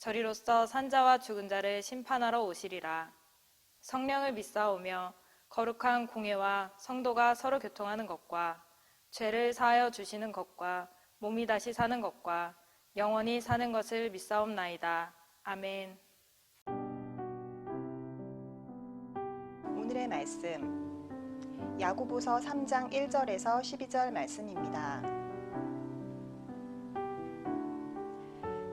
저리로서 산자와 죽은 자를 심판하러 오시리라. 성령을 믿사오며 거룩한 공예와 성도가 서로 교통하는 것과 죄를 사하여 주시는 것과 몸이 다시 사는 것과 영원히 사는 것을 믿사옵나이다. 아멘. 오늘의 말씀 야고보서 3장 1절에서 12절 말씀입니다.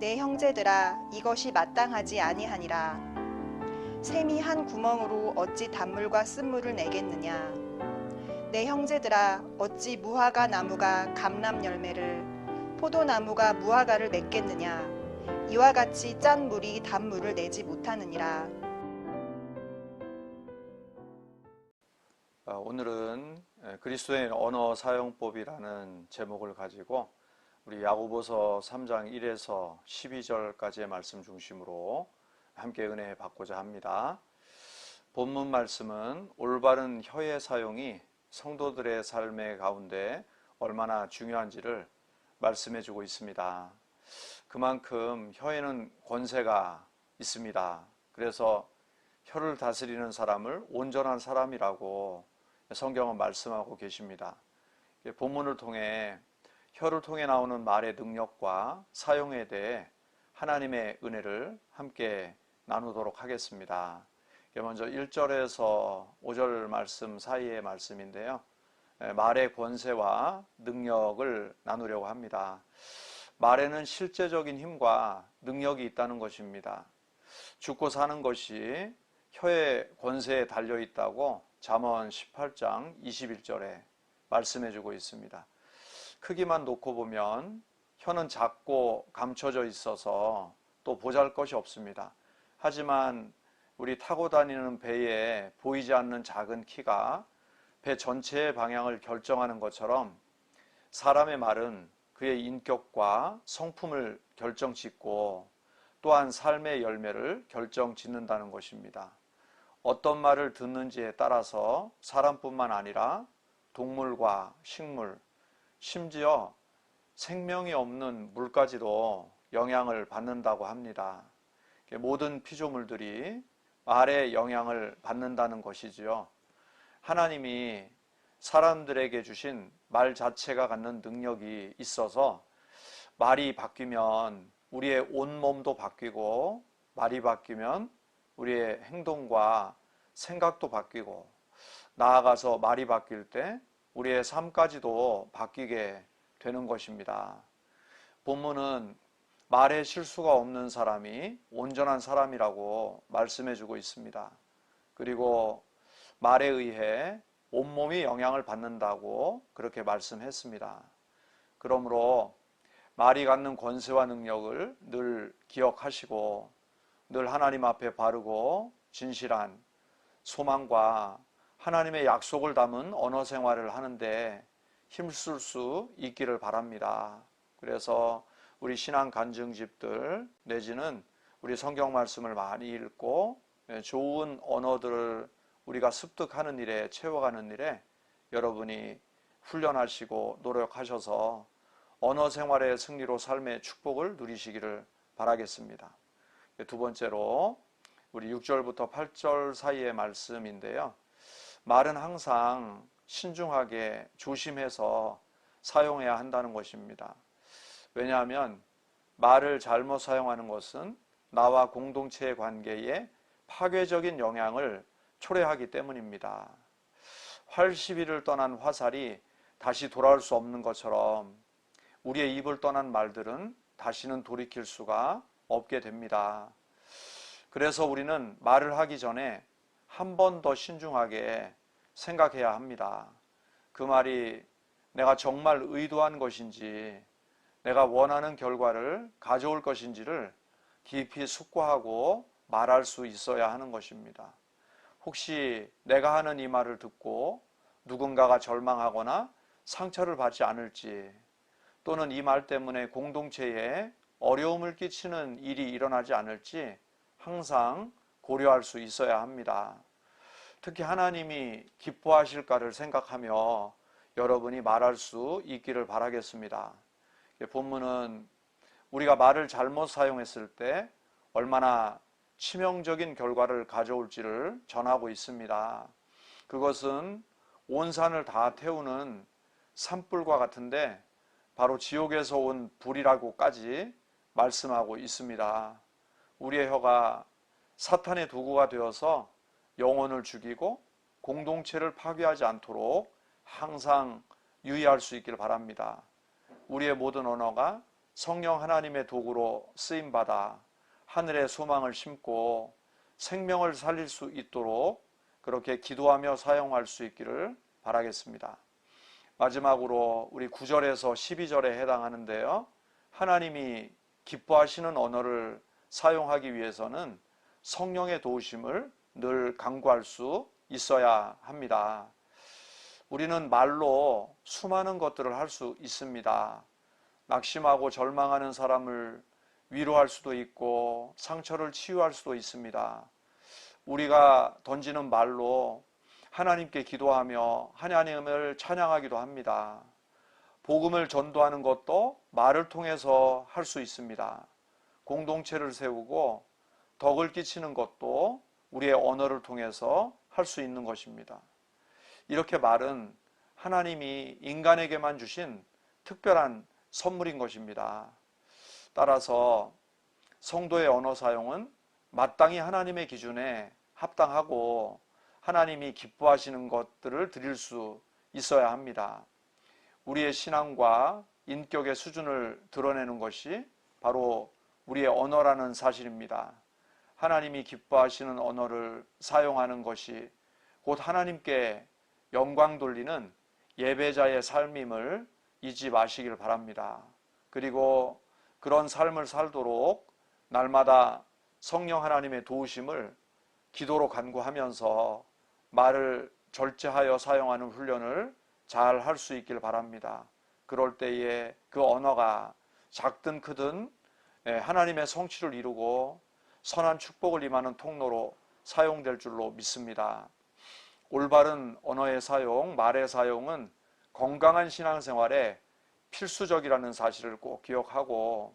내 형제들아 이것이 마땅하지 아니하니라. 샘이 한 구멍으로 어찌 단물과 쓴물을 내겠느냐. 내 형제들아 어찌 무화과 나무가 감람 열매를 포도나무가 무화과를 맺겠느냐. 이와 같이 짠 물이 단물을 내지 못하느니라. 어, 오늘은 그리스도인 언어 사용법이라는 제목을 가지고 우리 야고보서 3장 1에서 12절까지의 말씀 중심으로 함께 은혜 받고자 합니다. 본문 말씀은 올바른 혀의 사용이 성도들의 삶의 가운데 얼마나 중요한지를 말씀해 주고 있습니다. 그만큼 혀에는 권세가 있습니다. 그래서 혀를 다스리는 사람을 온전한 사람이라고 성경은 말씀하고 계십니다. 본문을 통해 혀를 통해 나오는 말의 능력과 사용에 대해 하나님의 은혜를 함께 나누도록 하겠습니다. 먼저 1절에서 5절 말씀 사이의 말씀인데요. 말의 권세와 능력을 나누려고 합니다. 말에는 실제적인 힘과 능력이 있다는 것입니다. 죽고 사는 것이 혀의 권세에 달려 있다고 잠언 18장 21절에 말씀해 주고 있습니다. 크기만 놓고 보면 혀는 작고 감춰져 있어서 또 보잘 것이 없습니다. 하지만 우리 타고 다니는 배에 보이지 않는 작은 키가 배 전체의 방향을 결정하는 것처럼 사람의 말은 그의 인격과 성품을 결정 짓고 또한 삶의 열매를 결정 짓는다는 것입니다. 어떤 말을 듣는지에 따라서 사람뿐만 아니라 동물과 식물, 심지어 생명이 없는 물까지도 영향을 받는다고 합니다. 모든 피조물들이 말의 영향을 받는다는 것이지요. 하나님이 사람들에게 주신 말 자체가 갖는 능력이 있어서 말이 바뀌면 우리의 온 몸도 바뀌고 말이 바뀌면 우리의 행동과 생각도 바뀌고 나아가서 말이 바뀔 때 우리의 삶까지도 바뀌게 되는 것입니다. 본문은 말에 실수가 없는 사람이 온전한 사람이라고 말씀해 주고 있습니다. 그리고 말에 의해 온몸이 영향을 받는다고 그렇게 말씀했습니다. 그러므로 말이 갖는 권세와 능력을 늘 기억하시고 늘 하나님 앞에 바르고 진실한 소망과 하나님의 약속을 담은 언어 생활을 하는데 힘쓸 수 있기를 바랍니다. 그래서 우리 신앙 간증집들 내지는 우리 성경 말씀을 많이 읽고 예, 좋은 언어들을 우리가 습득하는 일에 채워가는 일에 여러분이 훈련하시고 노력하셔서 언어 생활의 승리로 삶의 축복을 누리시기를 바라겠습니다. 두 번째로 우리 6절부터 8절 사이의 말씀인데요. 말은 항상 신중하게 조심해서 사용해야 한다는 것입니다. 왜냐하면 말을 잘못 사용하는 것은 나와 공동체의 관계에 파괴적인 영향을 초래하기 때문입니다. 활시비를 떠난 화살이 다시 돌아올 수 없는 것처럼 우리의 입을 떠난 말들은 다시는 돌이킬 수가 없게 됩니다. 그래서 우리는 말을 하기 전에 한 번 더 신중하게 생각해야 합니다. 그 말이 내가 정말 의도한 것인지, 내가 원하는 결과를 가져올 것인지를 깊이 숙고하고 말할 수 있어야 하는 것입니다. 혹시 내가 하는 이 말을 듣고 누군가가 절망하거나 상처를 받지 않을지, 또는 이 말 때문에 공동체에 어려움을 끼치는 일이 일어나지 않을지 항상 고려할 수 있어야 합니다. 특히 하나님이 기뻐하실까를 생각하며 여러분이 말할 수 있기를 바라겠습니다. 본문은 우리가 말을 잘못 사용했을 때 얼마나 치명적인 결과를 가져올지를 전하고 있습니다. 그것은 온 산을 다 태우는 산불과 같은데 바로 지옥에서 온 불이라고까지 말씀하고 있습니다. 우리의 혀가 사탄의 도구가 되어서 영혼을 죽이고 공동체를 파괴하지 않도록 항상 유의할 수 있기를 바랍니다. 우리의 모든 언어가 성령 하나님의 도구로 쓰임 받아 하늘의 소망을 심고 생명을 살릴 수 있도록 그렇게 기도하며 사용할 수 있기를 바라겠습니다. 마지막으로 우리 9절에서 12절에 해당하는데요. 하나님이 기뻐하시는 언어를 사용하기 위해서는 성령의 도우심을 늘 강구할 수 있어야 합니다. 우리는 말로 수많은 것들을 할 수 있습니다. 낙심하고 절망하는 사람을 위로할 수도 있고 상처를 치유할 수도 있습니다. 우리가 던지는 말로 하나님께 기도하며 하나님을 찬양하기도 합니다. 복음을 전도하는 것도 말을 통해서 할 수 있습니다. 공동체를 세우고 덕을 끼치는 것도 우리의 언어를 통해서 할 수 있는 것입니다. 이렇게 말은 하나님이 인간에게만 주신 특별한 선물인 것입니다. 따라서 성도의 언어 사용은 마땅히 하나님의 기준에 합당하고 하나님이 기뻐하시는 것들을 드릴 수 있어야 합니다. 우리의 신앙과 인격의 수준을 드러내는 것이 바로 우리의 언어라는 사실입니다. 하나님이 기뻐하시는 언어를 사용하는 것이 곧 하나님께 영광 돌리는 예배자의 삶임을 잊지 마시길 바랍니다. 그리고 그런 삶을 살도록 날마다 성령 하나님의 도우심을 기도로 간구하면서 말을 절제하여 사용하는 훈련을 잘 할 수 있길 바랍니다. 그럴 때에 그 언어가 작든 크든 예, 하나님의 성취를 이루고 선한 축복을 임하는 통로로 사용될 줄로 믿습니다. 올바른 언어의 사용, 말의 사용은 건강한 신앙생활에 필수적이라는 사실을 꼭 기억하고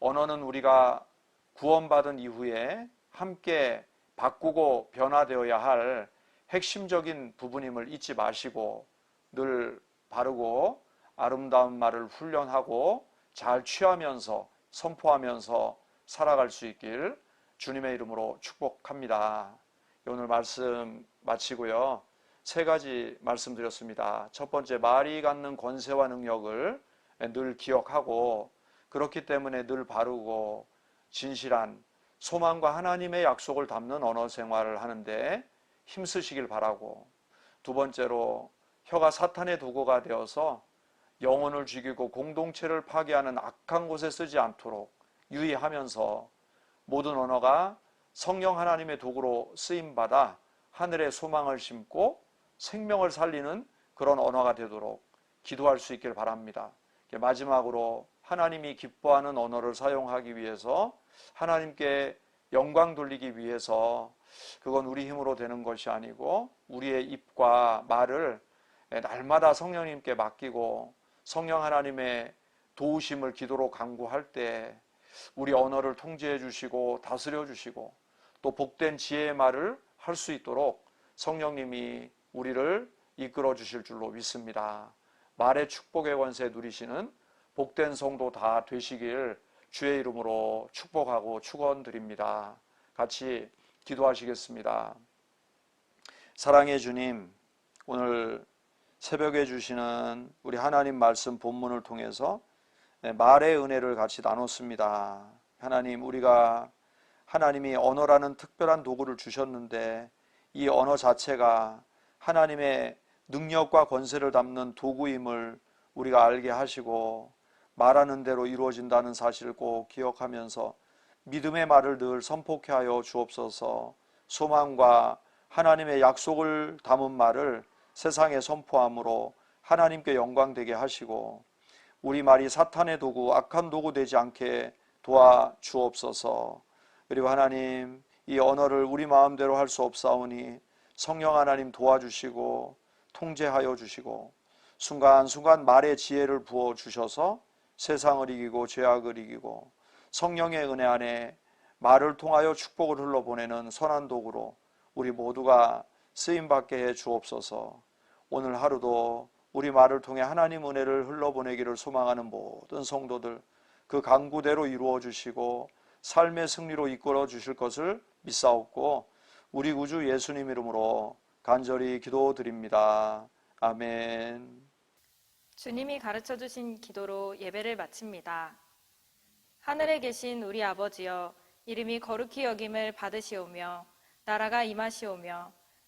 언어는 우리가 구원받은 이후에 함께 바꾸고 변화되어야 할 핵심적인 부분임을 잊지 마시고 늘 바르고 아름다운 말을 훈련하고 잘 취하면서 선포하면서 살아갈 수 있길 주님의 이름으로 축복합니다. 오늘 말씀 마치고요. 세 가지 말씀드렸습니다. 첫 번째, 말이 갖는 권세와 능력을 늘 기억하고 그렇기 때문에 늘 바르고 진실한 소망과 하나님의 약속을 담는 언어 생활을 하는데 힘쓰시길 바라고 두 번째로 혀가 사탄의 도구가 되어서 영혼을 죽이고 공동체를 파괴하는 악한 곳에 쓰지 않도록 유의하면서 모든 언어가 성령 하나님의 도구로 쓰임 받아 하늘의 소망을 심고 생명을 살리는 그런 언어가 되도록 기도할 수 있길 바랍니다. 마지막으로 하나님이 기뻐하는 언어를 사용하기 위해서 하나님께 영광 돌리기 위해서 그건 우리 힘으로 되는 것이 아니고 우리의 입과 말을 날마다 성령님께 맡기고 성령 하나님의 도우심을 기도로 강구할 때 우리 언어를 통제해 주시고 다스려 주시고 또 복된 지혜의 말을 할 수 있도록 성령님이 우리를 이끌어 주실 줄로 믿습니다. 말의 축복의 권세 누리시는 복된 성도 다 되시길 주의 이름으로 축복하고 축원드립니다. 같이 기도하시겠습니다. 사랑의 주님, 오늘 새벽에 주시는 우리 하나님 말씀 본문을 통해서 말의 은혜를 같이 나눴습니다. 하나님, 우리가 하나님이 언어라는 특별한 도구를 주셨는데 이 언어 자체가 하나님의 능력과 권세를 담는 도구임을 우리가 알게 하시고 말하는 대로 이루어진다는 사실을 꼭 기억하면서 믿음의 말을 늘 선포케 하여 주옵소서 소망과 하나님의 약속을 담은 말을 세상에 선포함으로 하나님께 영광되게 하시고 우리 말이 사탄의 도구, 악한 도구 되지 않게 도와 주옵소서. 그리고 하나님 이 언어를 우리 마음대로 할 수 없사오니 성령 하나님 도와주시고 통제하여 주시고 순간순간 말의 지혜를 부어 주셔서 세상을 이기고 죄악을 이기고 성령의 은혜 안에 말을 통하여 축복을 흘러보내는 선한 도구로 우리 모두가 쓰임 받게 해 주옵소서. 오늘 하루도 우리 말을 통해 하나님 은혜를 흘러보내기를 소망하는 모든 성도들 그 강구대로 이루어 주시고 삶의 승리로 이끌어 주실 것을 믿사옵고 우리 구주 예수님 이름으로 간절히 기도드립니다. 아멘. 주님이 가르쳐 주신 기도로 예배를 마칩니다. 하늘에 계신 우리 아버지여 이름이 거룩히 여김을 받으시오며 나라가 임하시오며